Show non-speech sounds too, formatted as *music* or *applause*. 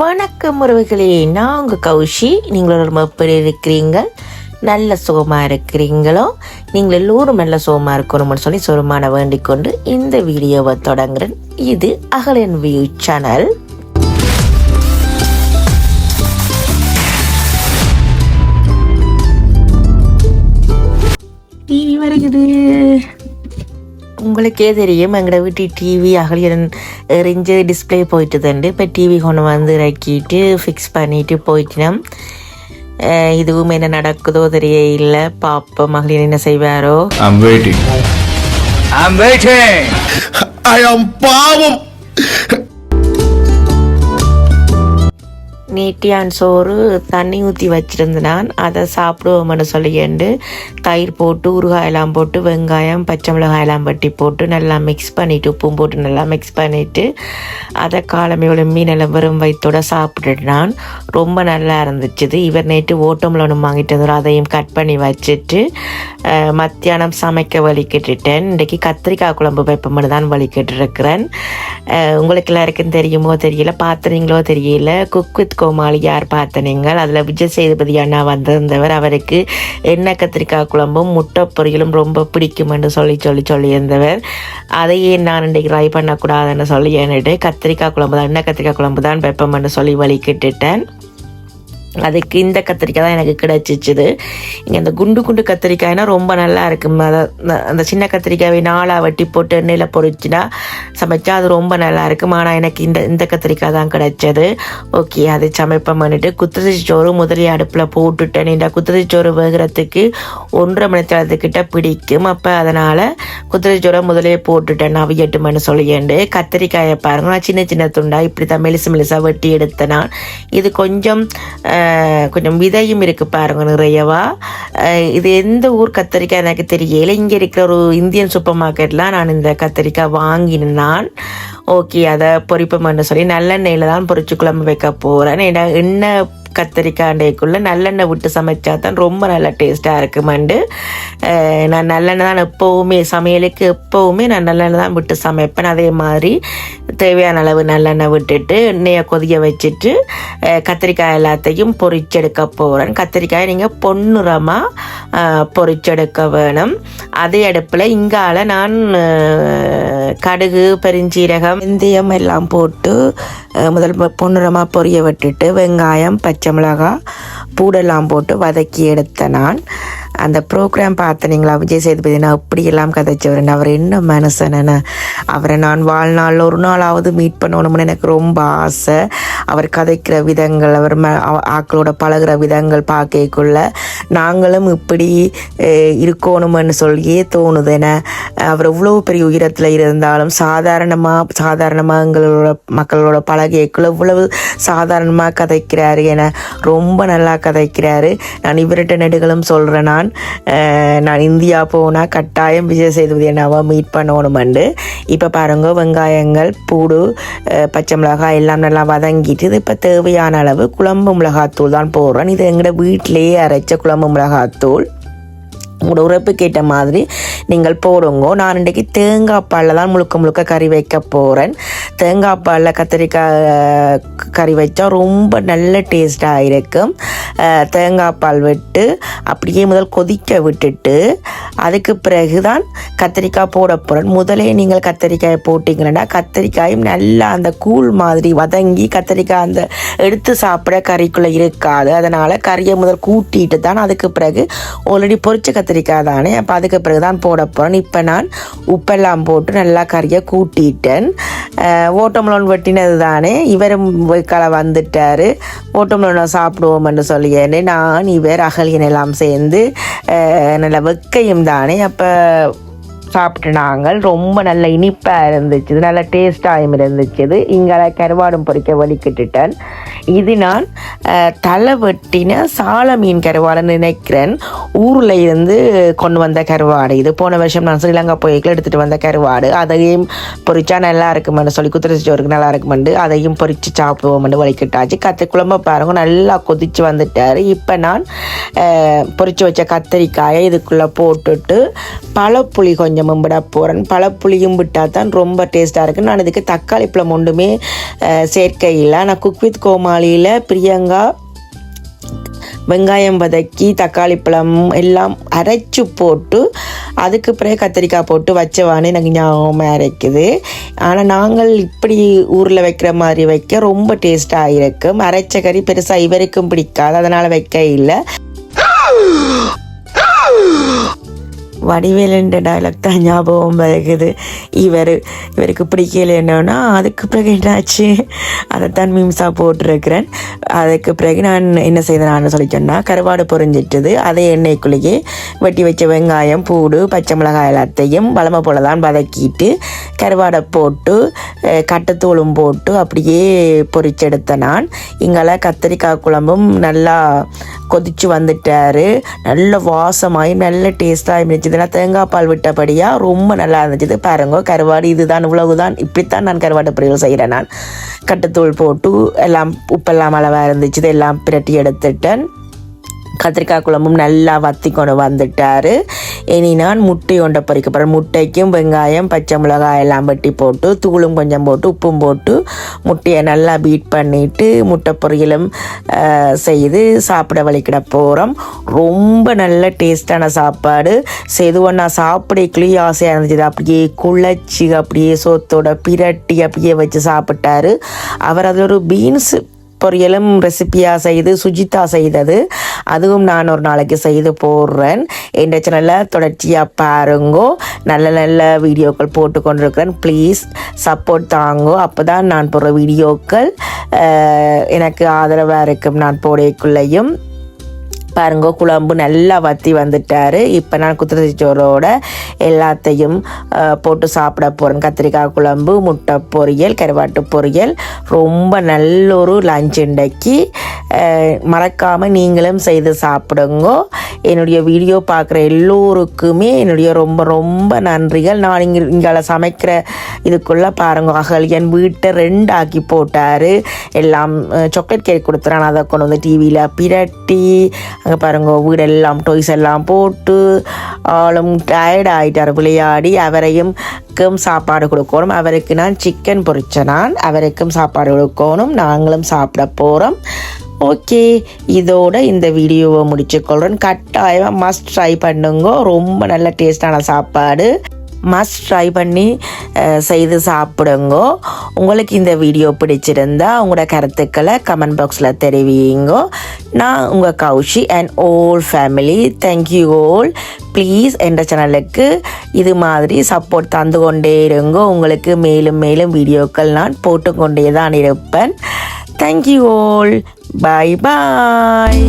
வணக்கம் உறவுகளே நான் உங்கள் கௌஷி. நீங்கள் ரொம்ப எப்படி இருக்கிறீங்க? நல்ல சுகமாக இருக்கிறீங்களோ? நீங்கள் எல்லோரும் நல்ல சுகமாக இருக்கணும்னு சொல்லி சுகமான வேண்டிக் கொண்டு இந்த வீடியோவை தொடங்குறேன். இது அகலன் வியூ சேனல். டிவி வருகிறது. உங்களுக்கே தெரியும் எங்களோட வீட்டு டிவி அகலியன் எரிஞ்சு டிஸ்பிளே போயிட்டு தண்டு இப்போ டிவி கொண்டு வந்து இறக்கிட்டு ஃபிக்ஸ் பண்ணிட்டு போயிட்டோம் அஹ் இதுவும் என்ன நடக்குதோ தெரியல பாப்போம் மகளிர் என்ன செய்வாரோ. I'm waiting. I'm waiting. I am பாவம். நீட்டியான் சோறு தண்ணி ஊற்றி வச்சுருந்தான் அதை சாப்பிடுவோம்னு சொல்லிண்டு தயிர் போட்டு ஊறுகாயெல்லாம் போட்டு வெங்காயம் பச்சை மிளகாயெல்லாம் பட்டி போட்டு நல்லா மிக்ஸ் பண்ணிவிட்டு உப்பும் போட்டு நல்லா மிக்ஸ் பண்ணிவிட்டு அதை காலமையோட மீனெல்லாம் வெறும் வயிற்றோட சாப்பிட்டுட்டான். ரொம்ப நல்லா இருந்துச்சுது. இவர் நேற்று ஓட்டமில் ஒன்று வாங்கிட்டு வந்துடும் அதையும் கட் பண்ணி வச்சுட்டு மத்தியானம் சமைக்க வலிக்கிட்டுட்டேன். இன்றைக்கி கத்திரிக்காய் குழம்பு வைப்பமனு தான் வலிக்கிட்டு இருக்கிறேன். உங்களுக்கு எல்லாருக்கும் தெரியுமோ தெரியல பார்த்துறீங்களோ தெரியல. குக் வித் கோமாளி யார் நீங்கள் அதில் விஜய் சேதுபதி அண்ணா வந்திருந்தவர். அவருக்கு எண்ணெய் கத்திரிக்காய் குழம்பும் முட்டை பொரியலும் ரொம்ப பிடிக்கும் என்று சொல்லி சொல்லி சொல்லியிருந்தவர் அதையே நான் இன்றைக்கு ட்ரை பண்ணக்கூடாதுன்னு சொல்லி என்னட்டு கத்திரிக்காய் குழம்பு தான் எண்ணெய் கத்திரிக்காய் குழம்பு தான் வைப்போம்னு சொல்லி வலிக்கிட்டுட்டேன் அதுக்கு இந்த கத்திரிக்காய் தான் எனக்கு கிடைச்சிச்சுது. இங்கே இந்த குண்டு குண்டு கத்திரிக்காய்னா ரொம்ப நல்லா இருக்கும். அதை அந்த- சின்ன கத்திரிக்காயை நாளாக வட்டி போட்டு எண்ணெயில் பொறிச்சுனா சமைச்சா அது ரொம்ப நல்லா இருக்கும். ஆனால் எனக்கு இந்த இந்த கத்திரிக்காய் தான் கிடைச்சது. ஓகே அது சமைப்பம் பண்ணிட்டு குத்திரிச்சி சோறு முதலிய அடுப்பில் போட்டுட்டேன். இந்த குத்திரிச்சி சோறு வேகிறதுக்கு ஒன்றரை மணி நேரத்துக்கிட்ட பிடிக்கும். அப்போ அதனால் குத்திரிச்சி சோறை முதலே போட்டுட்டேன். மணி சொல்லியேண்டு. கத்திரிக்காயை பாருங்க. நான் சின்ன சின்ன துண்டா இப்படி தான் மெலிசு மெலிசாக வெட்டி எடுத்தேன் இது கொஞ்சம் கொஞ்சம் விதையும் இருக்குது பாருங்க நிறையவா. இது எந்த ஊர் கத்திரிக்காய் எனக்கு தெரியல. இங்கே இருக்கிற ஒரு இந்தியன் சூப்பர் மார்க்கெட்டில் நான் இந்த கத்திரிக்காய் வாங்கினேன் நான். ஓகே அதை பொரிப்போம்னு சொல்லி நல்லெண்ணெயில் தான் பொறிச்சு குழம்பு வைக்க போகிறேன் ஏன்னா எண்ணெய் கத்திரிக்காண்டைக்குள்ளே நல்லெண்ணெய் விட்டு சமைச்சா தான் ரொம்ப நல்லா டேஸ்ட்டாக இருக்குமாண்டு நான் நல்லெண்ணெய் தான் எப்போவுமே சமையலுக்கு எப்போவுமே நான் நல்லெண்ணெய் தான் விட்டு சமைப்பேன். அதே மாதிரி தேவையான அளவு நல்லெண்ணெய் விட்டுட்டு எண்ணெயை கொதிக்க வச்சுட்டு கத்திரிக்காய் எல்லாத்தையும் பொறிச்செடுக்க போகிறேன் கத்திரிக்காயை நீங்கள் பொன்னுரமாக பொறிச்செடுக்க வேணும். அதே அடுப்பில் இங்கால நான் கடுகு பெருஞ்சீரகம் வெந்தயம் எல்லாம் போட்டு முதல் பொன்னுரமாக பொரிய விட்டுட்டு வெங்காயம் பச்சை மிளகாய் பூடெல்லாம் போட்டு வதக்கி எடுத்த நான். அந்த ப்ரோக்ராம் பார்த்தனீங்களா விஜய் சேதுபதி நான் அப்படியெல்லாம் கதைச்சவர். அவர் என்ன மனுஷன் அவரை நான் வாழ்நாளில் ஒரு நாளாவது மீட் பண்ணணும்னு எனக்கு ரொம்ப ஆசை. அவர் கதைக்கிற விதங்கள் அவர் ம ஆக்களோட பழகிற விதங்கள் பார்க்கக்குள்ள நாங்களும் இப்படி அஹ், இருக்கணும்னு சொல்லியே தோணுது என. அவர் எவ்வளோ பெரிய உயரத்தில் இருந்தாலும் சாதாரணமாக சாதாரணமாக எங்களோட மக்களோட பழகியக்குள்ள இவ்வளவு சாதாரணமாக கதைக்கிறாரு என ரொம்ப நல்லா கதைக்கிறாரு. நான் இவர்கிட்ட நெடுகளும் சொல்கிறேன் நான் நான் இந்தியா போனால் கட்டாயம் விஜய் சேதுபதி அண்ணாவை மீட் பண்ணணுமெண்டு இப்போ பாருங்க வெங்காயங்கள் பூடு பச்சை மிளகாய் எல்லாம் நல்லா வதங்கிட்டு இது இப்போ தேவையான அளவு குழம்பு மிளகாத்தூள் தான் போடுறேன். இது எங்களோட வீட்டிலேயே அரைச்ச குழம்பு மிளகாத்தூள். உங்களோட உறப்பு ஏற்ற மாதிரி நீங்கள் போடுங்க. நான் இன்றைக்கி தேங்காய் பாலில் தான் முழுக்க முழுக்க கறி வைக்க போகிறேன் தேங்காய் பாலில் கத்திரிக்காய் கறி வச்சா ரொம்ப நல்ல டேஸ்ட்டாக இருக்கும். தேங்காய் பால் விட்டு அப்படியே முதல் கொதிக்க விட்டுட்டு அதுக்கு பிறகு தான் கத்திரிக்காய் போட போகிறேன் முதலே நீங்கள் கத்திரிக்காயை போட்டிங்கன்னா கத்திரிக்காயும் நல்லா அந்த கூழ் மாதிரி வதங்கி கத்திரிக்காய் அந்த எடுத்து சாப்பிட கறிக்குள்ளே இருக்காது. அதனால் கறியை முதல் கூட்டிட்டு தான் அதுக்கு பிறகு ஆல்ரெடி பொரிச்ச கத்திரிக்காய் தானே அப்போ அதுக்கு பிறகு தான் போட போகிறேன் இப்போ நான் உப்பெல்லாம் போட்டு நல்லா கறியை கூட்டிட்டேன். ஓட்டமலோன் வெட்டினது தானே இவரும் களை வந்துட்டார். ஓட்டமலோனை சாப்பிடுவோம்னு சொல்லியேன்னு நான் இவர் அகலியன் எல்லாம் சேர்ந்து நல்ல வெக்கையும் தானே அப்போ சாப்பிட்டு நாங்கள். ரொம்ப நல்ல இனிப்பாக இருந்துச்சு. நல்ல டேஸ்டாகவும் இருந்துச்சு. இங்கே கருவாடும் பொறிக்க வலிக்கிட்டுட்டேன். இது நான் தலை வெட்டின சால மீன் கருவாடுன்னு நினைக்கிறேன். ஊரில் இருந்து கொண்டு வந்த கருவாடு. இது போன வருஷம் நான் ஸ்ரீலங்கா போய்க்கில் எடுத்துகிட்டு வந்த கருவாடு. அதையும் பொறிச்சா நல்லா இருக்குமென்னு சொல்லி குத்திர சோறுக்கு நல்லா இருக்குமெண்டு அதையும் பொறிச்சு சாப்பிடுவோம்னு வலிக்கிட்டாச்சு. கத்து குழம்பு பாருங்க நல்லா கொதிச்சு வந்துட்டார். இப்போ நான் பொறிச்சு வச்ச கத்திரிக்காயை இதுக்குள்ளே போட்டுட்டு பழப்புளி கொஞ்சம் கொஞ்சமும் விட போகிறேன் பழப்புளியும் விட்டால் தான் ரொம்ப டேஸ்ட்டாக இருக்குது நான் இதுக்கு தக்காளி பழம் ஒன்றுமே அஹ், சேர்க்க இல்லை. நான் குக் வித் கோமாளியில் பிரியங்கா வெங்காயம் வதக்கி தக்காளி பழம் எல்லாம் அரைச்சி போட்டு அதுக்கு பிறகு கத்திரிக்காய் போட்டு வச்சவானே எனக்கு ஞாபகமாக இருக்குது ஆனால் நாங்கள் இப்படி ஊரில் வைக்கிற மாதிரி வைக்க ரொம்ப டேஸ்ட்டாக இருக்கும் அரைச்ச கறி பெருசாக இவருக்கும் பிடிக்காது. அதனால் வைக்க இல்லை. *laughs* வடிவேலுன்ற டைலாக் தான் ஞாபகம் வருகுது. இவர் இவருக்கு பிடிக்கல என்னன்னா அதுக்கு பிறகு என்னாச்சு? அதைத்தான் மீம்ஸாக போட்டிருக்கிறேன். அதுக்கு பிறகு நான் என்ன செய்தேன் சொல்லி சொன்னால் கருவாடு பொறிஞ்சிட்டது. அதே எண்ணெய்க்குள்ளேயே வெட்டி வச்ச வெங்காயம் பூடு பச்சை மிளகாய் எல்லாத்தையும் வளமை போல தான் வதக்கிட்டு கருவாடை போட்டு கட்டத்தூளும் போட்டு அப்படியே பொறிச்செடுத்த நான். இங்கெல்லாம் கத்திரிக்காய் குழம்பும் நல்லா கொதிச்சு வந்துட்டாரு. நல்ல வாசமாகி நல்ல டேஸ்ட்டாக இருந்துச்சு. நான் தேங்காய் பால் விட்டபடியாக ரொம்ப நல்லா இருந்துச்சு. பாருங்க கருவாடு இதுதான் இவ்வளவுதான். இப்படித்தான் நான் கருவாடு பொரியல் செய்கிறேன் நான். கட்டுத்தூள் போட்டு எல்லாம் உப்பெல்லாம் அளவாக இருந்துச்சு. எல்லாம் பிரட்டி எடுத்துட்டேன். கத்திரிக்காய் குழம்பும் நல்லா வத்தி கொண்டு வந்துட்டார். இனி நான் முட்டை ஒன்றை பொறிக்க போகிறேன் முட்டைக்கும் வெங்காயம் பச்சை மிளகாய் எல்லாம் வெட்டி போட்டு தூளும் கொஞ்சம் போட்டு உப்பும் போட்டு முட்டையை நல்லா பீட் பண்ணிவிட்டு முட்டை பொரியலும் செய்து சாப்பிட வலிக்கிட போகிறோம் ரொம்ப நல்ல டேஸ்டான சாப்பாடு. செதுவன் நான் சாப்பிடக்குள்ளேயே ஆசையாக இருந்துச்சு. அப்படியே குழச்சி அப்படியே சோத்தோட பிரட்டி அப்படியே வச்சு சாப்பிட்டாரு. அவர் அதில் ஒரு பீன்ஸ் பொரியலும் ரெசிபியாக செய்து சுஜிதா செய்தது. அதுவும் நான் ஒரு நாளைக்கு செய்து போடுறேன். என் சேனலில் தொடர்ச்சியாக பாருங்கோ. நல்ல நல்ல வீடியோக்கள் போட்டு கொண்டிருக்கிறேன். ப்ளீஸ் சப்போர்ட் தாங்கோ. அப்போ தான் நான் போடுற வீடியோக்கள் எனக்கு ஆதரவாக இருக்கும் நான் போடக்குள்ளேயும். பாருங்க குழம்பு நல்லா வத்தி வந்துட்டார். இப்போ நான் குதிரை சோறோட எல்லாத்தையும் போட்டு சாப்பிட போகிறேன் கத்திரிக்காய் குழம்பு முட்டை பொரியல் கருவாட்டு பொரியல். ரொம்ப நல்ல ஒரு லஞ்ச் இன்றைக்கு. மறக்காமல் நீங்களும் செய்து சாப்பிடுங்க. என்னுடைய வீடியோ பார்க்குற எல்லோருக்குமே என்னுடைய ரொம்ப ரொம்ப நன்றிகள். நான் இங்கே இங்கே சமைக்கிற இதுக்குள்ளே பாருங்க அகல் என் வீட்டை ரெண்டு ஆக்கி போட்டார். எல்லாம் சாக்லேட் கேக் கொடுத்துறேன். அதை கொண்டு வந்து டிவியில் பிரட்டி அங்கே பாருங்க வீடெல்லாம் டொய்ஸ் எல்லாம் போட்டு ஆளும் டயர்ட் ஆகிட்டார் விளையாடி அவரையும் சாப்பாடு கொடுக்கணும். அவருக்கு நான் சிக்கன் பொரிச்ச நான் அவருக்கும் சாப்பாடு கொடுக்கணும். நாங்களும் சாப்பிட போகிறோம் ஓகே இதோட இந்த வீடியோவை முடிச்சுக்கொள்கிறேன் கட்டாயமாக மஸ்ட் ட்ரை பண்ணுங்க. ரொம்ப நல்ல டேஸ்டான சாப்பாடு. மஸ்ட் ட்ரை பண்ணி செய்து சாப்பிடுங்க. உங்களுக்கு இந்த வீடியோ பிடிச்சிருந்தா உங்களோட கருத்துக்களை கமெண்ட் பாக்ஸில் தெரிவிங்க. நான் உங்கள் Kaushi and all family thank you all please என்ற சேனலுக்கு இது மாதிரி சப்போர்ட் தந்து கொண்டே இருங்க. உங்களுக்கு மேலும் மேலும் வீடியோக்கள் நான் போட்டுக்கொண்டே தான் இருப்பேன். தேங்க்யூ ஓல் பாய் பாய்